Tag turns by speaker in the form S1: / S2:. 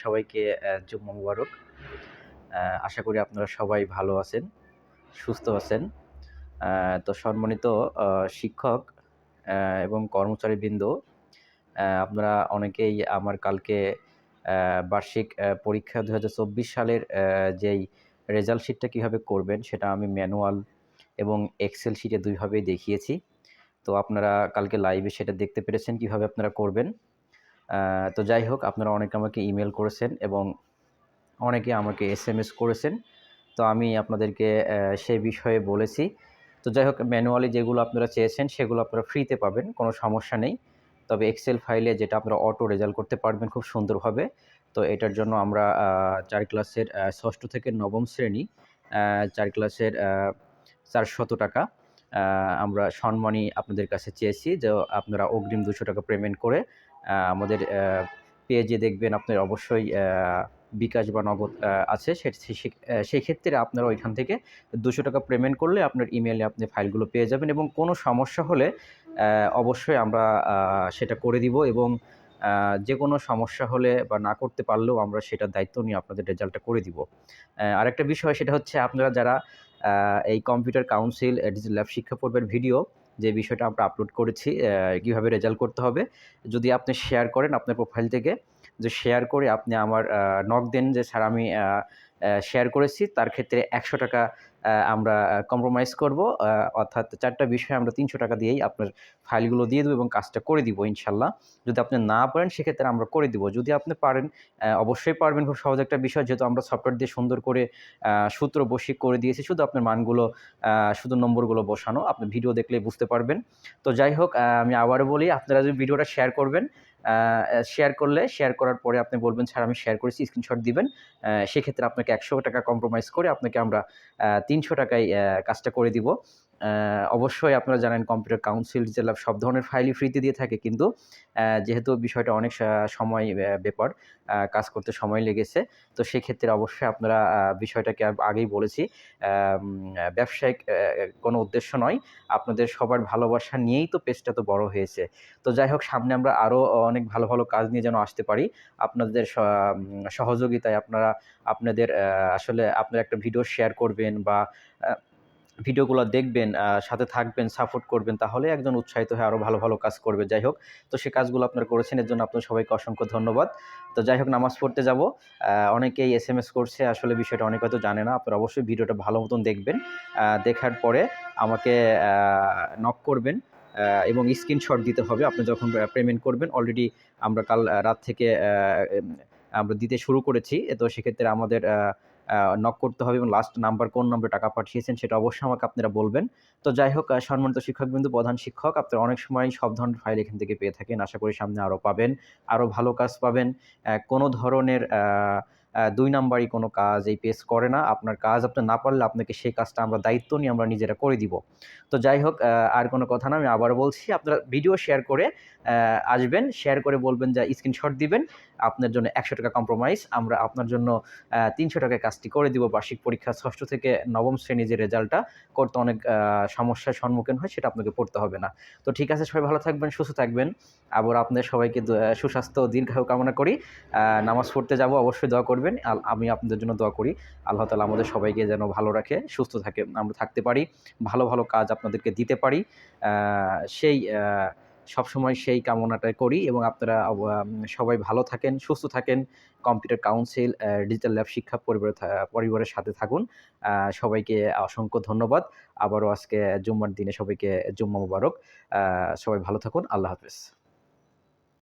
S1: সবাইকে জুম্মা মুবারক। আশা করি আপনারা সবাই ভালো আছেন, সুস্থ আছেন। তো সম্মানিত শিক্ষক এবং কর্মচারীবৃন্দ আপনারা অনেকেই আমার কালকে বার্ষিক পরীক্ষা দু হাজার চব্বিশ সালের যেই রেজাল্ট শিটটা কীভাবে করবেন সেটা আমি ম্যানুয়াল এবং এক্সেল শিটে দুইভাবেই দেখিয়েছি। তো আপনারা কালকে লাইভে সেটা দেখতে পেরেছেন কীভাবে আপনারা করবেন। তো যাই হোক, আপনারা অনেকে আমাকে ইমেল করেছেন এবং অনেকে আমাকে এস এম এস করেছেন। তো আমি আপনাদেরকে সেই বিষয়ে বলেছি। তো যাই হোক ম্যানুয়ালি যেগুলো আপনারা চেয়েছেন, সেগুলো আপনারা ফ্রিতে পাবেন, কোনো সমস্যা নেই। তবে এক্সেল ফাইলে যেটা আপনারা অটো রেজাল্ট করতে পারবেন খুব সুন্দরভাবে। তো এটার জন্য আমরা চার ক্লাসের ষষ্ঠ থেকে নবম শ্রেণি চার ক্লাসের চারশত টাকা আমরা সম্মানই আপনাদের কাছে চেয়েছি যে আপনারা অগ্রিম দুশো টাকা পেমেন্ট করে আমাদের পেজে দেখবেন আপনার অবশ্যই বিকাশ বা নগদ আছে। সে- সে- সে- আহ, সেই ক্ষেত্রে আপনারা ওইখান থেকে দুশো টাকা পেমেন্ট করলে আপনার ইমেলে আপনি ফাইলগুলো পেয়ে যাবেন এবং কোনো সমস্যা হলে অবশ্যই আমরা সেটা করে দিব এবং যে কোনো সমস্যা হলে বা না করতে পারলেও আমরা সেটার দায়িত্ব নিয়ে আপনাদের রেজাল্টটা করে দিব। আরেকটা বিষয় সেটা হচ্ছে আপনারা যারা এই কম্পিউটার কাউন্সিল ডিজিটাল ল্যাব শিক্ষা পর্বের ভিডিও যে বিষয়টা আমরা আপলোড করেছি কীভাবে রেজাল্ট করতে হবে, যদি আপনি শেয়ার করেন আপনার প্রোফাইল থেকে, যে শেয়ার করে আপনি আমার নক দেন যে, স্যার, আমি শেয়ার করেছি। তার ক্ষেত্রে একশো টাকা আমরা কম্প্রোমাইজ করব। অর্থাৎ চারটা বিষয়ে আমরা তিনশো টাকা দিয়েই আপনার ফাইলগুলো দিয়ে দেবো এবং কাজটা করে দিব ইনশাল্লাহ। যদি আপনি না পারেন, সেক্ষেত্রে আমরা করে দিব। যদি আপনি পারেন অবশ্যই পারবেন। খুব সহজ একটা বিষয়, যেহেতু আমরা সফটওয়্যার দিয়ে সুন্দর করে সূত্র বসিক করে দিয়েছি। শুধু আপনার মানগুলো শুধু নম্বরগুলো বসানো। আপনি ভিডিও দেখলে বুঝতে পারবেন। তো যাই হোক আমি আবারও বলি, আপনারা যদি ভিডিওটা শেয়ার করবেন শেয়ার করলে শেয়ার করার পরে আপনি বলবেন, স্যার, আমি শেয়ার করেছি স্ক্রিনশট দিবেন। সেক্ষেত্রে আপনাকে একশো টাকা কম্প্রোমাইজ করে আপনাকে আমরা তিনশো টাকায় কাজটা করে দিব। অবশ্যই আপনারা জানেন কম্পিউটার কাউন্সিল ল্যাব সব ধরনের ফাইলই ফ্রিতে দিয়ে থাকে, কিন্তু যেহেতু বিষয়টা অনেক সময় ব্যাপার কাজ করতে সময় লেগেছে, তো সেক্ষেত্রে অবশ্যই আপনারা বিষয়টাকে আগেই বলেছি ব্যবসায়িক কোনো উদ্দেশ্য নয়, আপনাদের সবার ভালোবাসা নিয়েই তো পেজটা তো বড় হয়েছে। তো যাই হোক, সামনে আমরা আরও অনেক ভালো ভালো কাজ নিয়ে যেন আসতে পারি, আপনাদের সহযোগিতায় আপনারা, আপনাদের আসলে আপনারা একটা ভিডিও শেয়ার করবেন বা ভিডিওগুলো দেখবেন সাথে থাকবেন সাপোর্ট করবেন, তাহলে একজন উৎসাহিত হয়ে আরও ভালো ভালো কাজ করবে। যাই হোক, তো সে কাজগুলো আপনারা করেছেন, এর জন্য আপনার সবাইকে অসংখ্য ধন্যবাদ। তো যাই হোক, নামাজ পড়তে যাব। অনেকেই এস এম এস করছে, আসলে বিষয়টা অনেক হয়তো জানে না, আপনারা অবশ্যই ভিডিওটা ভালো মতন দেখবেন। দেখার পরে আমাকে নক করবেন এবং স্ক্রিনশট দিতে হবে। আপনি যখন পেমেন্ট করবেন অলরেডি আমরা কাল রাত থেকে আমরা দিতে শুরু করেছি। তো সেক্ষেত্রে আমাদের নক করতে হবে এবং লাস্ট নাম্বার কোন নম্বরে টাকা পাঠিয়েছেন সেটা অবশ্যই আমাকে আপনারা বলবেন। তো যাই হোক সম্মানিত শিক্ষকবৃন্দু, প্রধান শিক্ষক, আপনারা অনেক সময় সব ধরনের ফাইল এখান থেকে পেয়ে থাকেন। আশা করি সামনে আরও পাবেন আরও ভালো কাজ পাবেন। কোনো ধরনের দুই নাম্বারই কোনো কাজ, এই পেজ করে না। আপনার কাজ আপনি না পারলে আপনাকে সেই কাজটা আমরা দায়িত্ব নিয়ে আমরা নিজেরা করে দিব। তো যাই হোক আর কোনো কথা না, আমি আবার বলছি, আপনারা ভিডিও শেয়ার করে আসবেন শেয়ার করে বলবেন যে স্ক্রিনশট দিবেন। আপনার জন্য একশো টাকা কম্প্রোমাইজ আমরা আপনার জন্য তিনশো টাকায় কাজটি করে দিব। বার্ষিক পরীক্ষা ষষ্ঠ থেকে নবম শ্রেণি যে রেজাল্টটা, করতে অনেক সমস্যার সম্মুখীন হয়, সেটা আপনাকে পড়তে হবে না। তো ঠিক আছে, সবাই ভালো থাকবেন, সুস্থ থাকবেন। আবার আপনাদের সবাইকে সুস্বাস্থ্য দীর্ঘায়ু কামনা করি। নামাজ পড়তে যাব, অবশ্যই দোয়া করবেন। আল- আমি আপনাদের জন্য দোয়া করি। আল্লাহ তালা আমাদের সবাইকে যেন ভালো রাখে, সুস্থ থাকে, আমরা থাকতে পারি, ভালো ভালো কাজ আপনাদেরকে দিতে পারি। সেই সবসময় সেই কামনাটাই করি এবং আপনারা সবাই ভালো থাকেন, সুস্থ থাকেন। কম্পিউটার কাউন্সিল ডিজিটাল ল্যাব শিক্ষা পরিবারের থা- পরিবারের সাথে থাকুন। সবাইকে অসংখ্য ধন্যবাদ। আবারও আজকে জুম্মার দিনে সবাইকে জুম্মা মুবারক। সবাই ভালো থাকুন। আল্লাহ হাফেজ।